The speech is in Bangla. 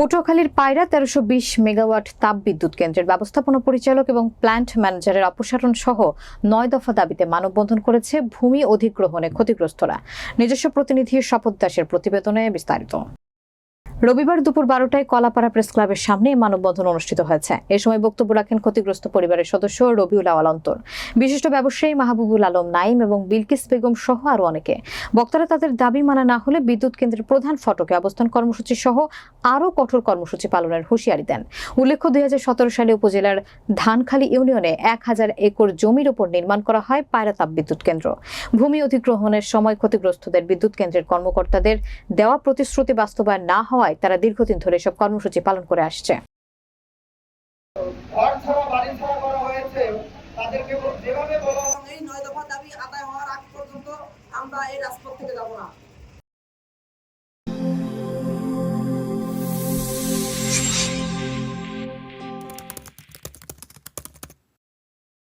পটুয়াখালীর পায়রা তেরোশো বিশ মেগাওয়াট তাপবিদ্যুৎ কেন্দ্রের ব্যবস্থাপনা পরিচালক এবং প্ল্যান্ট ম্যানেজারের অপসারণ সহ নয় দফা দাবিতে মানববন্ধন করেছে ভূমি অধিগ্রহণে ক্ষতিগ্রস্তরা। নিজস্ব প্রতিনিধি শপথ দাসের প্রতিবেদনে বিস্তারিত। রবিবার দুপুর বারোটায় কলাপাড়া প্রেস ক্লাবের সামনে মানববন্ধন অনুষ্ঠিত হয়েছে। এ সময় বক্তব্য রাখেন ক্ষতিগ্রস্ত পরিবারের সদস্য রবিউল আওয়াল অন্তর। বিশিষ্ট ব্যবসায়ী মাহবুবুল আলম নাইম এবং বিলকিস বেগম সহ আরও অনেকে। বক্তারা তাদের দাবি মানা না হলে বিদ্যুৎ কেন্দ্রের প্রধান ফটকে অবস্থান কর্মসূচি সহ আরও কঠোর কর্মসূচি পালনের হুঁশিয়ারি দেন। উল্লেখ্য, দুই হাজার সতেরো সালে উপজেলার ধানখালী ইউনিয়নে এক হাজার একর জমির ওপর নির্মাণ করা হয় পায়রা তাপ বিদ্যুৎ কেন্দ্র। ভূমি অধিগ্রহণের সময় ক্ষতিগ্রস্তদের বিদ্যুৎ কেন্দ্রের কর্মকর্তাদের দেওয়া প্রতিশ্রুতি বাস্তবায়ন না হওয়ায় তারা দীর্ঘদিন ধরে এসব কর্মসূচি পালন করে আসছে। ঘর ছাড়া বাড়ি ছাড়া করা হয়েছে। তাদেরকে যেভাবে বলা এই নয় দফা দাবি আদায় হওয়ার আগ পর্যন্ত আমরা এই রাজপথ থেকে যাব না।